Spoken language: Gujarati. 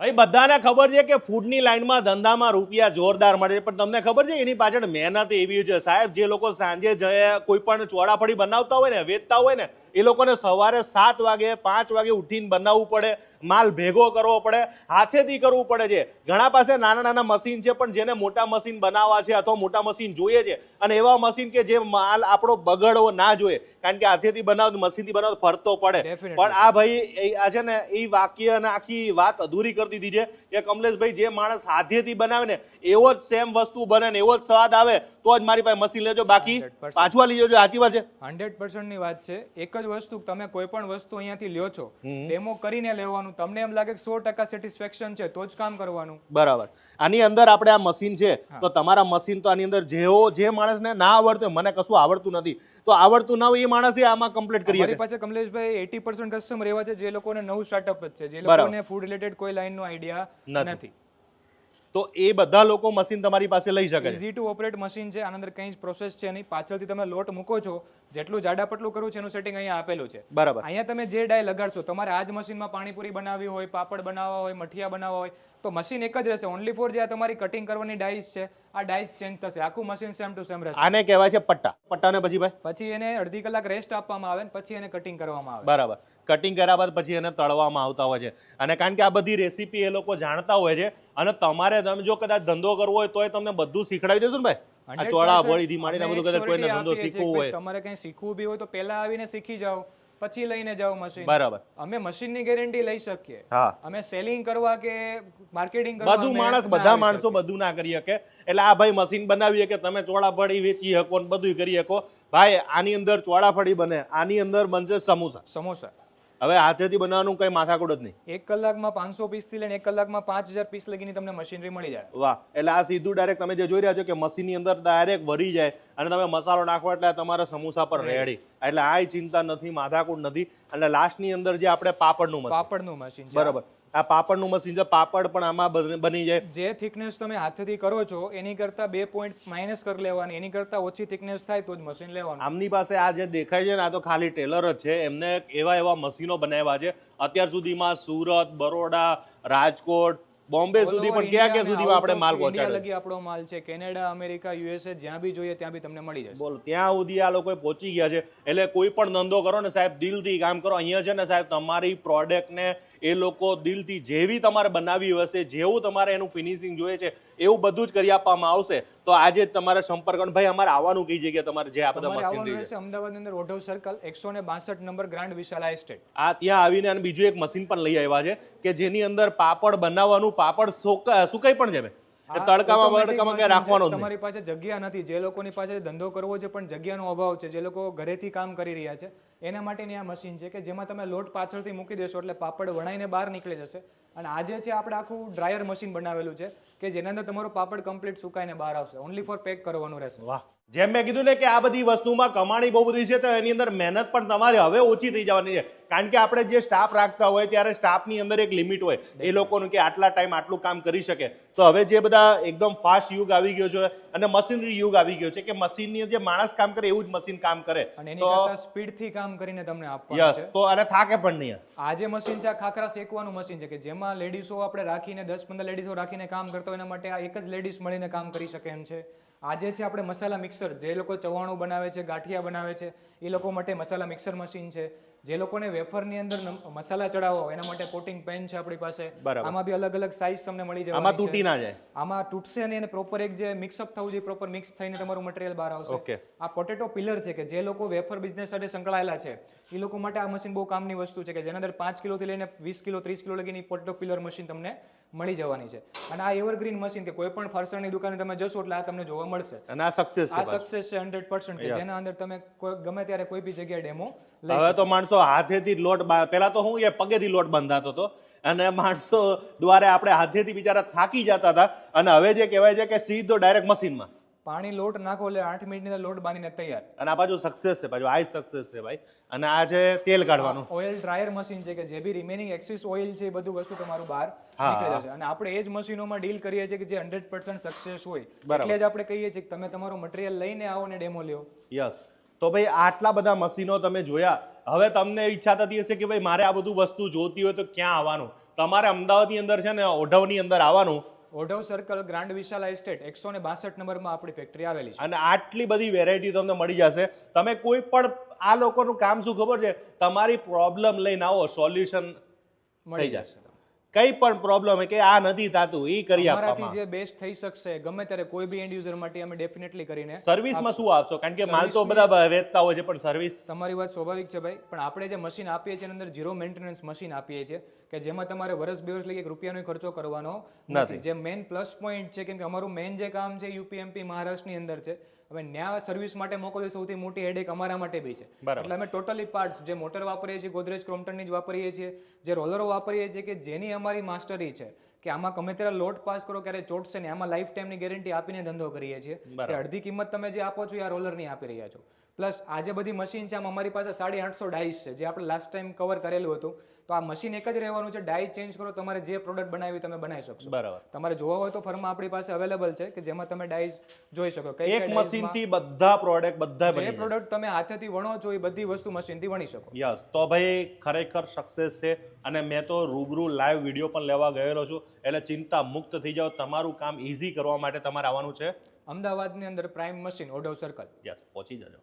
ભાઈ, બધાને ખબર છે કે ફૂડની લાઈનમાં ધંધામાં રૂપિયા જોરદાર મળે છે. પણ તમને ખબર છે, એની પાછળ મહેનત એવી છે. સાહેબ, જે લોકો સાંજે જઈએ કોઈ પણ ચોળાફળી બનાવતા હોય ને, વેચતા હોય ને એ લોકોને સવારે સાત વાગે પાંચ વાગે ઉઠીને બનાવવું પડે માલ ભેગો કરવો પડે હાથેથી કરવું પડે છે. ઘણા પાસે નાના નાના મશીન છે પણ જેને મોટા મશીન બનાવવા છે અથવા મોટા મશીન જોઈએ છે અને એવા મશીન કે જે માલ આપણો બગડવો ના જોઈએ કારણ કે હાથેથી બનાવ મશીનથી બનાવ ફરતો પડે. પણ આ ભાઈ એ- આ છે ને એ વાક્ય અને આખી વાત અધૂરી કરી દીધી છે કે કમલેશભાઈ જે માણસ હાથેથી બનાવે ને એવો જ સેમ વસ્તુ બને ને એવો જ સ્વાદ આવે તો જ મારી પાસે મશીન લેજો. બાકી 100%. પાછું આ લીજો સાચી વાત છે? હંડ્રેડની વાત છે. એક જ વસ્તુ તમે કોઈ પણ વસ્તુ અહીંયાથી લ્યો છો ડેમો કરીને લેવાનું તમને એમ લાગે કે સો ટકા સેટિસ્ફેક્શન છે તો જ કામ કરવાનું. બરાબર. આની અંદર આપણે આ મશીન છે તો તમારા મશીન તો આની અંદર જેવો જે માણસને ના આવડતું મને કશું આવડતું નથી. તો આવડતું ના હોય એ માણસે આમાં કમ્પ્લીટ કરી મારી શકે. પાસે કમલેશભાઈ એટી પર્સન્ટ કસ્ટમર એવા છે જે લોકોને નવું સ્ટાર્ટઅપ જ છે. જે લોકોને ફૂડ રિલેટેડ કોઈ લાઈનનો આઈડિયા નથી. તો એ બધા લોકો મશીન તમારી પાસે લઈ શકે ઇઝી ટુ ઓપરેટ મશીન છે આના અંદર કંઈ જ પ્રોસેસ છે નહીં. પાછળથી તમે લોટ મૂકો છો જેટલું જાડા પટલું કરવું છે એનું સેટિંગ અહીંયા આપેલું છે. બરાબર. અહીંયા તમે જે ડાય લગાડશો તમારે આ જ મશીનમાં પાણીપુરી બનાવવી હોય પાપડ બનાવવા હોય મઠિયા બનાવવા હોય તો મશીન એક જ રહેશે. ઓનલી ફોર જે આ તમારી કટિંગ કરવાની ડાઈસ છે આ ડાઈસ ચેન્જ થશે. આખું મશીન સેમ ટુ સેમ રહેશે. આને કહેવાય છે પટ્ટા. પટ્ટાને પછી ભાઈ? પછી એને અડધી કલાક રેસ્ટ આપવામાં આવે ને પછી એને કટિંગ કરવામાં આવે. બરાબર. કટિંગ કર્યા બાદ પછી એને તળવામાં આવતા હોય છે. અને કારણ કે આ બધી રેસીપી એ લોકો જાણતા હોય છે અને તમારે તમે જો કદાચ ધંધો કરવો હોય તોય તમને બધું શીખડાવી દેશું ને ભાઈ. આ ચોળા ભળીથી માંડીને બધું કદાચ કોઈને ધંધો શીખવો હોય. તમારે કંઈ શીખવું બી હોય તો પહેલા આવીને શીખી જાઓ પછી લઈને જાઓ મશીન બરાબર. અમે મશીનની ગેરંટી લઈ શકીએ. અમે સેલિંગ કરવા કે માર્કેટિંગ કરવા બધું માણસ બધા માણસો બધું ના કરી શકે. એટલે આ ભાઈ મશીન બનાવી કે તમે ચોળાફળી વેચી શકો ને બધું કરી શકો. ભાઈ આની અંદર ચોળાફળી બને આની અંદર બનશે સમોસા. સમોસા. હવે હાથેથી બનાવવાનું કઈ માથાકૂટ જ નહીં. એક કલાકમાં પાંચસો પીસથી લઈને એક કલાકમાં પાંચ હજાર પીસ લગીની તમને મશીનરી મળી જાય. વાહ એટલે આ સીધું ડાયરેક્ટ તમે જે જોઈ રહ્યા છો કે મશીનની અંદર ડાયરેક્ટ વરી જાય અને તમે મસાલો નાખો એટલે તમારા સમોસા પર રેડી. એટલે આ ચિંતા નથી માથાકૂટ નથી. એટલે લાસ્ટની અંદર જે આપણે પાપડનું પાપડ પાપડનું મશીન બરાબર. આ પાપડનું મશીન છે પાપડ પણ આમાં બની જાય. જે થિકનેસ તમે હાથેથી કરો છો એની કરતા બે પોઈન્ટ માઇનસ કરી લેવાની એની કરતા ઓછી થિકનેસ થાય તો જ મશીન લેવાનું. આમની પાસે આ જે દેખાય છે ને આ તો ખાલી ટેલર જ છે એમને એવા એવા મશીનો બનાવ્યા છે. અત્યાર સુધીમાં સુરત બરોડા રાજકોટ બોમ્બે સુધી પણ ક્યાં ક્યાં સુધી આપણે માલ India પહોંચાડે લગી આપણો માલ છે. કેનેડા અમેરિકા યુએસએ જ્યાં બી જોઈએ ત્યાં બી તમને મળી જશે. બોલ ત્યાં સુધી આ લોકો પહોંચી ગયા છે. એટલે કોઈ પણ ધંધો કરો ને સાહેબ દિલથી કામ કરો. અહીંયા છે ને સાહેબ તમારી પ્રોડક્ટને એ લોકો દિલથી જેવી તમારે બનાવવી હશે જેવું તમારે એનું ફિનિશિંગ જોઈએ છે એવું બધું જ કરી આપવામાં આવશે. તો આજે તમારે સંપર્ક ભાઈ અમારે આવવાનું કઈ જગ્યાએ તમારે જે આ બધા મશીનરી છે અંદર ઓઢવ સર્કલ એકસો ને બાસઠ નંબર ગ્રાન્ડ વિશાલા એસ્ટેટ આ ત્યાં આવીને અને બીજું એક મશીન પણ લઈ આવ્યા છે કે જેની અંદર પાપડ બનાવવાનું પાપડ સુકા- સુકાઈ પણ જમે તડકામાં કઈ રાખવાનો તમારી પાસે જગ્યા નથી. જે લોકોની પાસે ધંધો કરવો છે પણ જગ્યાનો અભાવ છે. જે લોકો ઘરેથી કામ કરી રહ્યા છે. એના માટેની આ મશીન છે કે જેમાં તમે લોટ પાછળથી મૂકી દેશો એટલે પાપડ વણાઈને બહાર નીકળી જશે. અને આજે છે આપણે આખું ડ્રાયર મશીન બનાવેલું છે કે જેના અંદર તમારો પાપડ કમ્પ્લીટ સુકાઈને બહાર આવશે. ઓનલી ફોર પેક કરવાનું રહેશે. વાહ. જેમ મેં કીધું ને કે આ બધી વસ્તુમાં કમાણી બહુ બધી છે, તો એની અંદર મહેનત પણ તમારે હવે ઓછી થઈ જવાની છે. કારણ કે આપણે જે સ્ટાફ રાખતા હોય ત્યારે સ્ટાફની અંદર એક લિમિટ હોય. એ લોકોનું કે આટલા ટાઈમ આટલું કામ કરી શકે. તો હવે જે બધા એકદમ ફાસ્ટ યુગ આવી ગયો છે અને મશીનરી યુગ આવી ગયો છે કે મશીનની જે માણસ કામ કરે એવું જ મશીન કામ કરે. તો સ્પીડથી કામ કરીને તમને આપવાનું યસ છે. તો અને થાકે પણ નહીં. આ જે મશીન છે આ ખાખરા શેકવાનું મશીન છે કે જેમાં લેડીસો આપણે રાખીને દસ પંદર લેડીસો રાખીને કામ કરતા હોય એના માટે આ એક જ લેડીઝ મળીને કામ કરી શકે એમ છે. આજે છે આપણે મસાલા મિક્સર જે લોકો ચવાણું બનાવે છે ગાંઠિયા બનાવે છે એ લોકો માટે મસાલા મિક્સર મશીન છે. જે લોકોને વેફરની અંદર મસાલા ચડાવો એના માટે કોટિંગ પેન છે આપણી પાસે. આમાં બી અલગ અલગ સાઇઝ તમને મળી આમાં જવાની તૂટી ના જાય. આમાં તૂટશે નહીં અને પ્રોપર એક જે મિક્સઅપ થવું જોઈએ પ્રોપર મિક્સ થઈને તમારું મટીરિયલ બહાર આવશે. આ પોટેટો પિલર છે કે જે લોકો વેફર બિઝનેસ સાથે સંકળાયેલા છે એ લોકો માટે આ મશીન બહુ કામની વસ્તુ છે કે જેના અંદર પાંચ કિલોથી લઈને વીસ કિલો ત્રીસ કિલો લગીની પોટેટો પિલર મશીન તમને મળી જવાની છે. અને આ એવરગ્રીન મશીન કે કોઈ પણ ફરસાણની દુકાને તમે જશો એટલે આ તમને જોવા મળશે. અને આ સક્સેસ આ સક્સેસ છે હંડ્રેડ પર્સન્ટ કે જેના અંદર તમે કોઈ- ગમે ત્યારે કોઈ બી જગ્યાએ ડેમો હવે તો માણસો હાથેથી લોટ પેલા તો હું એ પગેથી લોટ બંધાતો હતો અને માણસો દ્વારા આપણે હાથેથી બિચારા થાકી જતા હતા. અને હવે જે કહેવાય છે કે સીધો ડાયરેક્ટ મશીનમાં પાણી લોટ નાખો એટલે આઠ મિનિટની અંદર લોટ બાંધીને તૈયાર. અને આ પાછું સક્સેસ છે પાછું આઈ સક્સેસ છે ભાઈ. અને આ છે તેલ કાઢવાનું. ઓઇલ ડ્રાયર મશીન છે કે જે બી રિમેનિંગ એક્સિસ ઓઇલ છે એ બધું વસ્તુ તમારું બહાર નીકળી જશે. અને આપણે એ જ મશીનોમાં ડીલ કરીએ છીએ કે જે હંડ્રેડ પર્સન્ટ સક્સેસ હોય. એટલે જ આપણે કહીએ છીએ કે તમે તમારું મટીરિયલ લઈને આવો ને ડેમો લ્યો. યસ તો ભાઈ આટલા બધા મશીનો તમે જોયા. હવે તમને ઈચ્છા થતી હશે કે ભાઈ મારે આ બધું વસ્તુ જોતી હોય તો ક્યાં આવવાનું? તમારે અમદાવાદની અંદર છે ને ઓઢવની અંદર આવવાનું. Odhav circle grand Vishala estate એકસો ને બાસઠ નંબરમાં આપણી ફેક્ટરી આવેલી છે. અને આટલી બધી વેરાયટી તમને મળી જશે. તમે કોઈ પણ આ લોકોનું કામ શું ખબર છે? તમારી પ્રોબ્લેમ લઈને આવો સોલ્યુશન મળી જશે. કઈ પણ પ્રોબ્લેમ કે આ નથી થતું એ કરી આપવાથી જે બેસ્ટ થઈ શકશે ગમે ત્યારે કોઈ બી એન્ડ યુઝર માટે અમે ડેફિનેટલી કરીને સર્વિસમાં શું આપશો? કારણ કે માલ તો બધા વેચતા હોય છે પણ સર્વિસ તમારી વાત સ્વાભાવિક છે ભાઈ. પણ આપણે જે મશીન આપીએ છીએ એની અંદર ઝીરો મેન્ટેનન્સ મશીન આપીએ છીએ. કે જેમાં તમારે વર્ષ બે વર્ષ લઈ એક રૂપિયાનો ખર્ચો કરવાનો નથી. જે મેઇન પ્લસ પોઈન્ટ છે કેમ કે અમારું મેઇન જે કામ છે યુપીએમપી મહારાષ્ટ્રની અંદર છે. હવે ન્યા સર્વિસ માટે મોકલવી સૌથી મોટી હેડેક અમારા માટે બી છે. એટલે અમે ટોટલી પાર્ટ્સ જે મોટર વાપરીએ છીએ ગોદરેજ ક્રોમ્પટનની જ વાપરીએ છીએ જે રોલરો વાપરીએ છીએ કે જેની અમારી માસ્ટરી છે. કે આમાં ગમે ત્યારે લોટ પાસ કરો ક્યારે ચોટશે ને આમાં લાઈફ ટાઈમની ગેરંટી આપીને ધંધો કરીએ છીએ. કે અડધી કિંમત તમે જે આપો છો એ આ રોલરની આપી રહ્યા છો. પ્લસ આજે બધી મશીન છે આમાં અમારી પાસે સાડી આઠસો ડાઈસ છે જે આપણે લાસ્ટ ટાઈમ કવર કરેલું હતું. તો આ મશીન એક જ રહેવાનું છે ડાય ચેન્જ કરો તમારે જે પ્રોડક્ટ બનાવી તમે બનાવી શકશો. બરાબર. તમારે જોવા હોય તો ફર્મા આપણી પાસે અવેલેબલ છે કે જેમાં તમે ડાઈસ જોઈ શકો. કઈ એક મશીનથી બધા પ્રોડક્ટ બધા જે પ્રોડક્ટ તમે હાથેથી વણો છો એ બધી વસ્તુ મશીનથી વણી શકો. યસ તો ભાઈ ખરેખર સક્સેસ છે. અને મેં તો રૂબરૂ લાઈવ વીડિયો પણ લેવા ગયેલો છું. એટલે ચિંતા મુક્ત થઈ જાઓ. તમારું કામ ઇઝી કરવા માટે તમારે આવવાનું છે. અમદાવાદની અંદર prime machine Odhav circle yes પહોંચી જજો.